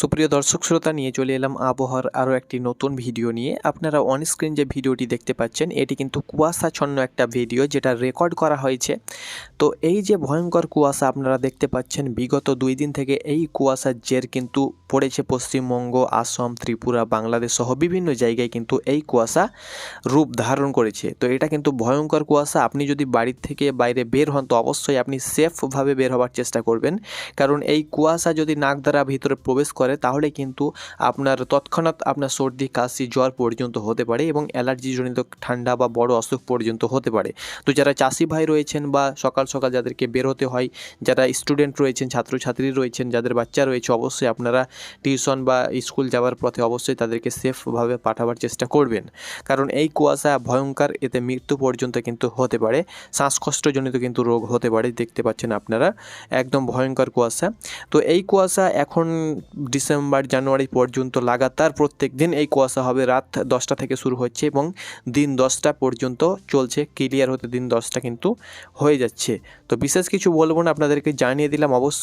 সুপ্রিয় দর্শক শ্রোতা, নিয়ে চলে এলাম আবহাওয়ার আরও একটি নতুন ভিডিও নিয়ে। আপনারা অন স্ক্রিন যে ভিডিওটি দেখতে পাচ্ছেন, এটি কিন্তু কুয়াশাচ্ছন্ন একটা ভিডিও যেটা রেকর্ড করা হয়েছে। তো এই যে ভয়ঙ্কর কুয়াশা আপনারা দেখতে পাচ্ছেন, বিগত দুই দিন থেকে এই কুয়াশার জের কিন্তু পড়েছে পশ্চিমবঙ্গ, আসাম, ত্রিপুরা, বাংলাদেশ সহ বিভিন্ন জায়গায় কিন্তু এই কুয়াশা রূপ ধারণ করেছে। তো এটা কিন্তু ভয়ঙ্কর কুয়াশা। আপনি যদি বাড়ির থেকে বাইরে বের হন, তো অবশ্যই আপনি সেফভাবে বের হওয়ার চেষ্টা করবেন। কারণ এই কুয়াশা যদি নাক দ্বারা ভিতরে প্রবেশ করে, তাহলে কিন্তু আপনার তৎক্ষণাৎ আপনার সর্দি, কাশি, জ্বর পর্যন্ত হতে পারে এবং অ্যালার্জিজনিত ঠান্ডা বা বড় অসুখ পর্যন্ত হতে পারে। তো যারা চাষি ভাই রয়েছেন বা সকাল সকাল যাদেরকে বেরোতে হয়, যারা স্টুডেন্ট রয়েছেন, ছাত্রছাত্রী রয়েছেন, যাদের বাচ্চা রয়েছে, অবশ্যই আপনারা টিউশন বা স্কুল যাওয়ার পথে অবশ্যই তাদেরকে সেফভাবে পাঠাবার চেষ্টা করবেন। কারণ এই কুয়াশা ভয়ঙ্কর, এতে মৃত্যু পর্যন্ত কিন্তু হতে পারে। শ্বাসকষ্টজনিত কিন্তু রোগ হতে পারে, দেখতে পাচ্ছেন আপনারা। একদম ভয়ঙ্কর কুয়াশা। তো এই কুয়াশা এখন ডিসেম্বর, জানুয়ারি পর্যন্ত লাগাতার প্রত্যেক দিন এই কুয়াশা হবে। রাত দশটা থেকে শুরু হচ্ছে এবং দিন দশটা পর্যন্ত চলছে। ক্লিয়ার হতে দিন দশটা কিন্তু হয়ে যাচ্ছে। তো বিশেষ কিছু বলব না, আপনাদেরকে জানিয়ে দিলাম। অবশ্যই